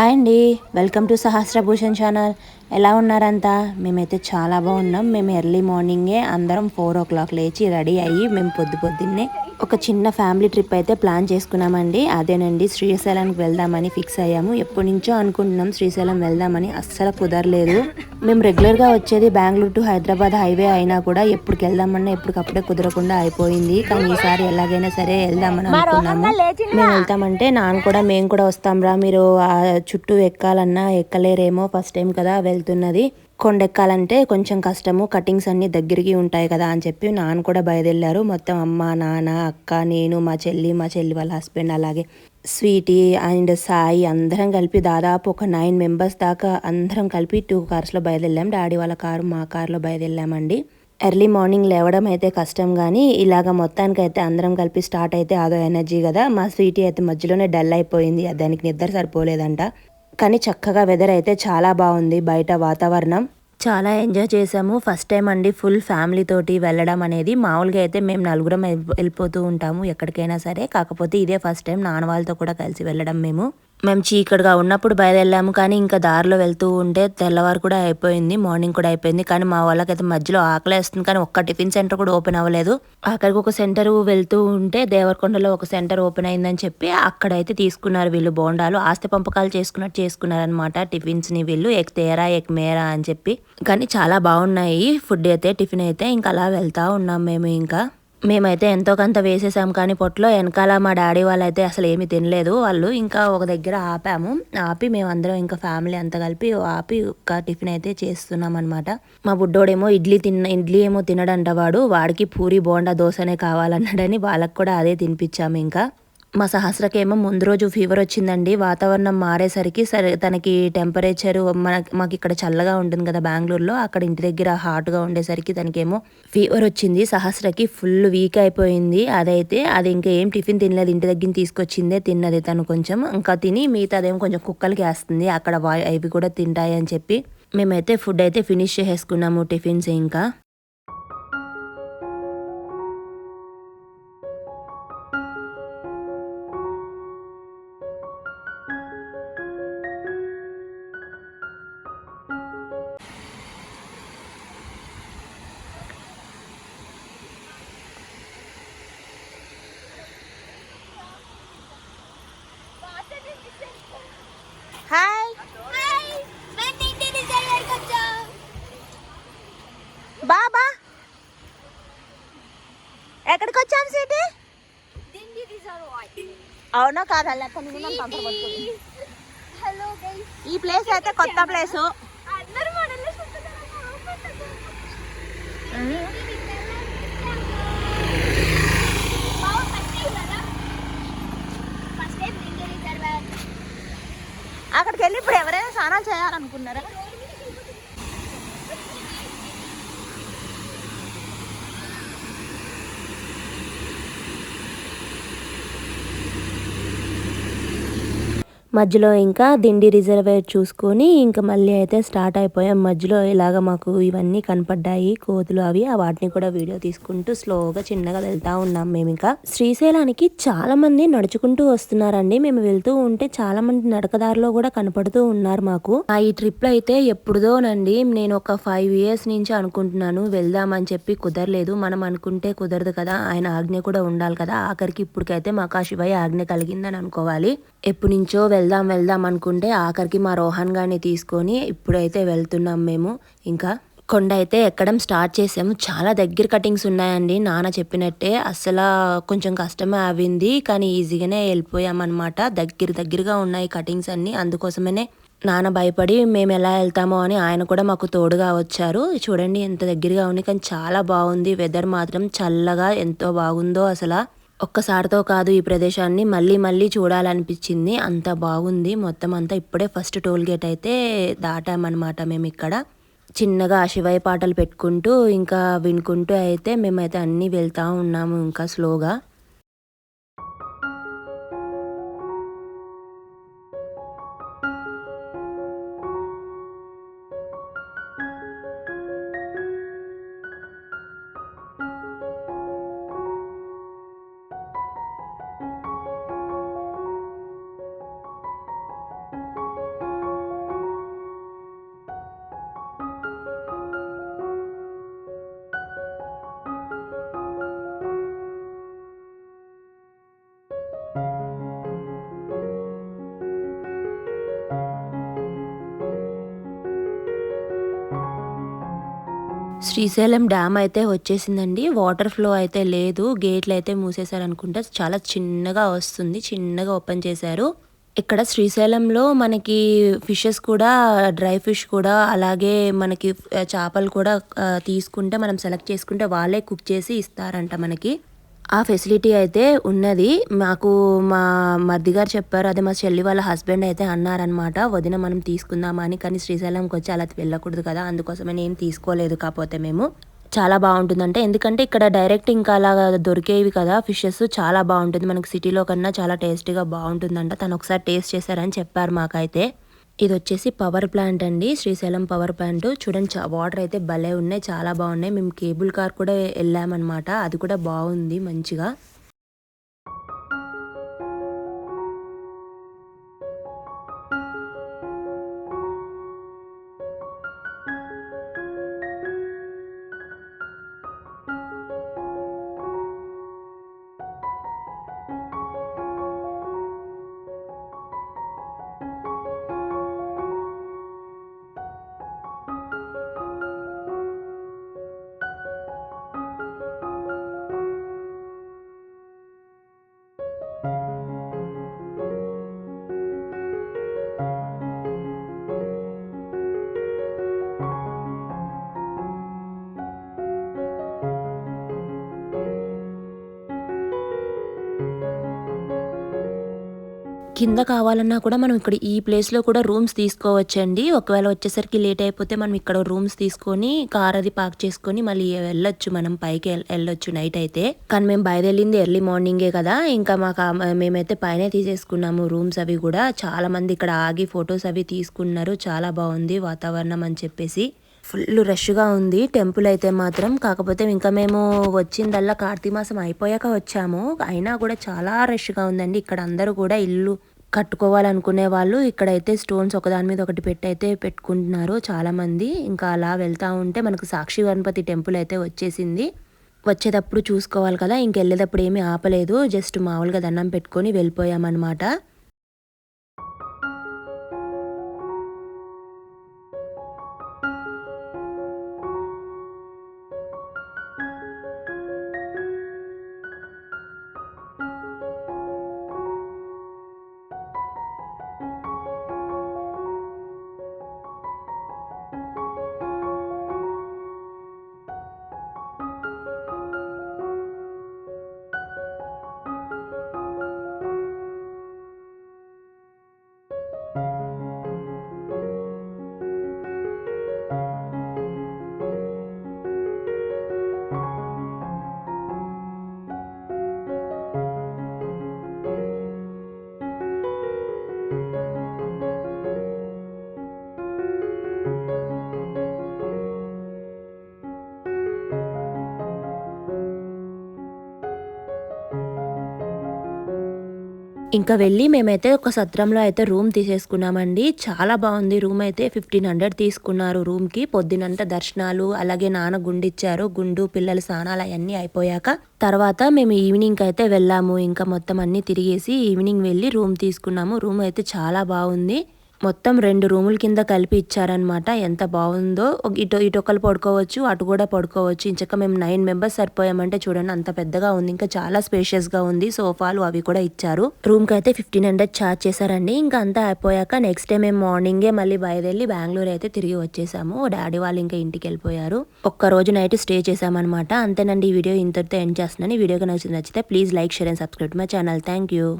Hi అండి. Welcome to Sahasrabhushan channel. ఎలా ఉన్నారంతా? మేమైతే చాలా బాగున్నాం. మేము ఎర్లీ మార్నింగే అందరం ఫోర్ ఓ క్లాక్ లేచి రెడీ అయ్యి మేము పొద్దు పొద్దున్నే ఒక చిన్న ఫ్యామిలీ ట్రిప్ అయితే ప్లాన్ చేసుకున్నామండి. అదేనండి శ్రీశైలానికి వెళ్దామని ఫిక్స్ అయ్యాము. ఎప్పటి నుంచో అనుకుంటున్నాం శ్రీశైలం వెళ్దామని. అస్సలు కుదరలేదు. మేము రెగ్యులర్గా వచ్చేది బెంగళూరు టు హైదరాబాద్ హైవే అయినా కూడా ఎప్పటికి వెళ్దామన్నా ఎప్పటికప్పుడే కుదరకుండా అయిపోయింది. కానీ ఈసారి ఎలాగైనా సరే వెళ్దామని అనుకున్నాము. మేము వెళ్తామంటే నాన్న కూడా మేము కూడా వస్తాం రా మీరు ఆ చుట్టూ ఎక్కాలన్నా ఎక్కలేరేమో ఫస్ట్ టైం కదా వెళ్తున్నది. కొండెక్కాలంటే కొంచెం కష్టము కటింగ్స్ అన్ని దగ్గరికి ఉంటాయి కదా అని చెప్పి నాన్న కూడా బయలుదేరారు. మొత్తం అమ్మ నాన్న అక్క నేను మా చెల్లి మా చెల్లి వాళ్ళ హస్బెండ్ అలాగే స్వీటీ అండ్ సాయి అందరం కలిపి దాదాపు ఒక నైన్ మెంబర్స్ దాకా అందరం కలిపి టూ కార్స్లో బయలుదేరాం. డాడీ వాళ్ళ కారు మా కార్లో బయలుదేరామండి. ఎర్లీ మార్నింగ్ లేవడం అయితే కష్టం కానీ ఇలాగ మొత్తానికి అయితే అందరం కలిపి స్టార్ట్ అయితే అదో ఎనర్జీ కదా. మా స్వీటీ అయితే మధ్యలోనే డల్ అయిపోయింది. దానికి నిద్ర సరిపోలేదంట. కానీ చక్కగా వెదర్ అయితే చాలా బాగుంది బయట వాతావరణం. చాలా ఎంజాయ్ చేసాము. ఫస్ట్ టైం అండి ఫుల్ ఫ్యామిలీ తోటి వెళ్ళడం అనేది. మామూలుగా అయితే మేము నలుగురం వెళ్ళి- వెళ్ళిపోతూ ఉంటాము ఎక్కడికైనా సరే. కాకపోతే ఇదే ఫస్ట్ టైం నాన్న వాళ్ళతో కూడా కలిసి వెళ్ళడం మేము. మేము చీకటిగా ఉన్నప్పుడు బయలుదేరాము కానీ ఇంకా దారిలో వెళ్తూ ఉంటే తెల్లవారు కూడా అయిపోయింది మార్నింగ్ కూడా అయిపోయింది. కానీ మా వాళ్ళకైతే మధ్యలో ఆకలి వేస్తుంది కానీ ఒక్క టిఫిన్ సెంటర్ కూడా ఓపెన్ అవ్వలేదు. అక్కడికి ఒక సెంటర్ వెళ్తూ ఉంటే దేవరకొండలో ఒక సెంటర్ ఓపెన్ అయిందని చెప్పి అక్కడైతే తీసుకున్నారు వీళ్ళు బోండాలు. ఆస్తి పంపకాలు చేసుకున్నట్టు చేసుకున్నారనమాట టిఫిన్స్ని వీళ్ళు ఎక్ తేరా ఎక్ మేరా అని చెప్పి. కానీ చాలా బాగున్నాయి ఫుడ్ అయితే టిఫిన్ అయితే. ఇంకా అలా వెళ్తా ఉన్నాం మేము ఇంకా. మేమైతే ఎంతో కొంత వేసేసాం కానీ పొట్లో వెనకాల మా డాడీ వాళ్ళు అయితే అసలు ఏమీ తినలేదు. వాళ్ళు ఇంకా ఒక దగ్గర ఆపాము. ఆపి మేమందరం ఇంకా ఫ్యామిలీ అంతా కలిపి ఆపి ఒక టిఫిన్ అయితే చేస్తున్నాం అనమాట మా బుడ్డోడేమో ఇడ్లీ తిన్న ఇడ్లీ ఏమో తినడంట వాడు. వాడికి పూరి బోండా దోశనే కావాలన్నాడని వాళ్ళకి కూడా అదే తినిపించాము ఇంకా. మా సహస్రకేమో ముందు రోజు ఫీవర్ వచ్చిందండి. వాతావరణం మారేసరికి సరే తనకి టెంపరేచర్ మన మాకు ఇక్కడ చల్లగా ఉంటుంది కదా బెంగళూరులో అక్కడ ఇంటి దగ్గర హాట్గా ఉండేసరికి తనకేమో ఫీవర్ వచ్చింది. సహస్రకి ఫుల్ వీక్ అయిపోయింది. అదైతే అది ఇంకా ఏం టిఫిన్ తినలేదు. ఇంటి దగ్గర తీసుకొచ్చిందే తిన్నది తను కొంచెం. ఇంకా తిని మిగతా అదేమో కొంచెం కుక్కలకి వేస్తుంది. అక్కడ వా- అవి కూడా తింటాయి అని చెప్పి మేమైతే ఫుడ్ అయితే ఫినిష్ చేసేసుకున్నాము టిఫిన్స్ ఇంకా. అవునో కాదా? లెక్క ఈ ప్లేస్ అయితే కొత్త ప్లేస్ అక్కడికి వెళ్ళి ఇప్పుడు ఎవరైనా స్నానాలు చేయాలనుకున్నారా? మధ్యలో ఇంకా దిండి రిజర్వేర్ చూసుకొని ఇంకా మళ్ళీ అయితే స్టార్ట్ అయిపోయాం. మధ్యలో ఇలాగ మాకు ఇవన్నీ కనపడ్డాయి కోతులు అవి ఆ వాటిని కూడా వీడియో తీసుకుంటూ స్లోగా చిన్నగా వెళ్తా ఉన్నాం మేము ఇంకా. శ్రీశైలానికి చాలా మంది నడుచుకుంటూ వస్తున్నారండి. మేము వెళ్తూ ఉంటే చాలా మంది నడకదారిలో కూడా కనపడుతూ ఉన్నారు మాకు. ఆ ఈ ట్రిప్ అయితే ఎప్పుడుదోనండి నేను ఒక ఫైవ్ ఇయర్స్ నుంచి అనుకుంటున్నాను వెళ్దామని చెప్పి కుదరలేదు. మనం అనుకుంటే కుదరదు కదా ఆయన ఆజ్ఞ కూడా ఉండాలి కదా. ఆఖరికి ఇప్పటికైతే మాకు ఆ శివయ్య ఆజ్ఞ కలిగిందని అనుకోవాలి. ఎప్పటి నుంచో వెళ్దాం వెళ్దాం అనుకుంటే ఆఖరికి మా రోహన్ గారిని తీసుకొని ఇప్పుడైతే వెళ్తున్నాం మేము. ఇంకా కొండ అయితే ఎక్కడం స్టార్ట్ చేసాము. చాలా దగ్గర కటింగ్స్ ఉన్నాయండి నాన్న చెప్పినట్టే. అసలు కొంచెం కష్టమే అవింది కానీ ఈజీగానే వెళ్ళిపోయామన్నమాట. దగ్గర దగ్గరగా ఉన్నాయి కటింగ్స్ అన్ని. అందుకోసమనే నాన్న భయపడి మేము ఎలా వెళ్తామో అని ఆయన కూడా మాకు తోడుగా వచ్చారు. చూడండి ఎంత దగ్గరగా ఉంది కానీ చాలా బాగుంది. వెదర్ మాత్రం చల్లగా ఎంతో బాగుందో అసలు. ఒక్కసారితో కాదు ఈ ప్రదేశాన్ని మళ్ళీ మళ్ళీ చూడాలనిపించింది. అంత బాగుంది. మొత్తం అంతా ఇప్పుడే ఫస్ట్ టోల్ గేట్ అయితే దాటామన్నమాట మేము ఇక్కడ. చిన్నగా శివయ్య పాటలు పెట్టుకుంటూ ఇంకా వినుకుంటూ అయితే మేమైతే అన్నీ వెళ్తూ ఉన్నాము ఇంకా స్లోగా. శ్రీశైలం డ్యామ్ అయితే వచ్చేసిందండి. వాటర్ ఫ్లో అయితే లేదు. గేట్లు అయితే మూసేశారనుకుంటే చాలా చిన్నగా వస్తుంది. చిన్నగా ఓపెన్ చేశారు. ఇక్కడ శ్రీశైలంలో మనకి ఫిషెస్ కూడా డ్రై ఫిష్ కూడా అలాగే మనకి చేపలు కూడా తీసుకుంటే మనం సెలెక్ట్ చేసుకుంటే వాళ్ళే కుక్ చేసి ఇస్తారంట మనకి. ఆ ఫెసిలిటీ అయితే ఉన్నది. మాకు మా మర్ది గారు చెప్పారు అదే మా చెల్లి వాళ్ళ హస్బెండ్ అయితే అన్నారనమాట వదిన మనం తీసుకుందామని కానీ శ్రీశైలంకి వచ్చి అలా వెళ్ళకూడదు కదా. అందుకోసమే నేను తీసుకోలేదు కాకపోతే మేము. చాలా బాగుంటుందంటే. ఎందుకంటే ఇక్కడ డైరెక్ట్ ఇంకా అలా దొరికేవి కదా. ఫిషెస్ చాలా బాగుంటుంది. మనకు సిటీలో కన్నా చాలా టేస్టీగా బాగుంటుందంట. తను ఒకసారి టేస్ట్ చేశారని చెప్పారు మాకైతే. ఇది వచ్చేసి పవర్ ప్లాంట్ అండి. శ్రీశైలం పవర్ ప్లాంట్ చూడండి చా- వాటర్ అయితే భలే ఉన్నాయి. చాలా బాగున్నాయి. మేము కేబుల్ కార్ కూడా వెళ్ళామన్నమాట. అది కూడా బాగుంది మంచిగా. కింద కావాలన్నా కూడా మనం ఇక్కడ ఈ ప్లేస్లో కూడా రూమ్స్ తీసుకోవచ్చండి. ఒకవేళ వచ్చేసరికి లేట్ అయిపోతే మనం ఇక్కడ రూమ్స్ తీసుకొని కార్ అది పార్క్ చేసుకొని మళ్ళీ వెళ్ళొచ్చు. మనం పైకి వెళ్ళొచ్చు నైట్ అయితే. కానీ మేము బయలుదేరింది ఎర్లీ మార్నింగే కదా. ఇంకా మాకు మేమైతే పైనే తీసేసుకున్నాము రూమ్స్ అవి కూడా. చాలా మంది ఇక్కడ ఆగి ఫొటోస్ అవి తీసుకున్నారు. చాలా బాగుంది వాతావరణం అని చెప్పేసి. ఫుల్ రష్గా ఉంది. టెంపుల్ అయితే మాత్రం. కాకపోతే ఇంకా మేము వచ్చిందల్లా కార్తీక మాసం అయిపోయాక వచ్చాము. అయినా కూడా చాలా రష్గా ఉందండి. ఇక్కడ అందరూ కూడా ఇల్లు కట్టుకోవాలనుకునే వాళ్ళు ఇక్కడైతే స్టోన్స్ ఒకదాని మీద ఒకటి పెట్టి అయితే పెట్టుకుంటున్నారు చాలామంది. ఇంకా అలా వెళ్తా ఉంటే మనకు సాక్షి గణపతి టెంపుల్ అయితే వచ్చేసింది. వచ్చేటప్పుడు చూసుకోవాలి కదా ఇంకెళ్ళేటప్పుడు ఏమీ ఆపలేదు. జస్ట్ మామూలుగా దండం పెట్టుకొని వెళ్ళిపోయామన్నమాట. ఇంకా వెళ్ళి మేమైతే ఒక సత్రంలో అయితే రూమ్ తీసేసుకున్నామండి. చాలా బాగుంది రూమ్ అయితే. ఫిఫ్టీన్ హండ్రెడ్ తీసుకున్నారు రూమ్కి. పొద్దునంతా దర్శనాలు అలాగే నాన్న గుండు ఇచ్చారు గుండు పిల్లల స్నానాలు అవన్నీ అయిపోయాక తర్వాత మేము ఈవినింగ్ అయితే వెళ్ళాము. ఇంకా మొత్తం అన్ని తిరిగేసి ఈవినింగ్ వెళ్ళి రూమ్ తీసుకున్నాము. రూమ్ అయితే చాలా బాగుంది. మొత్తం రెండు రూముల కింద కలిపి ఇచ్చారనమాట ఎంత బాగుందో. ఇటు ఇటు ఒకరు పడుకోవచ్చు అటు కూడా పడుకోవచ్చు. ఇంచక మేము నైన్ మెంబర్స్ సరిపోయామంటే చూడండి అంత పెద్దగా ఉంది. ఇంకా చాలా స్పేషియస్గా ఉంది. సోఫాలు అవి కూడా ఇచ్చారు. రూమ్కి అయితే ఫిఫ్టీన్ హండ్రెడ్ ఛార్జ్ చేశారండి. ఇంకా అంతా అయిపోయాక నెక్స్ట్ డే మేము మార్నింగే మళ్ళీ బయలుదేరి బెంగళూరు అయితే తిరిగి వచ్చేసాము. డాడీ వాళ్ళు ఇంకా ఇంటికి వెళ్ళిపోయారు. ఒక్క రోజు నైట్ స్టే చేశామన్నమాట. అంతేనండి ఈ వీడియో ఇంతటితో ఎండ్ చేస్తున్నాను. ఈ వీడియోకి నచ్చితే please like share and subscribe my channel. Thank you.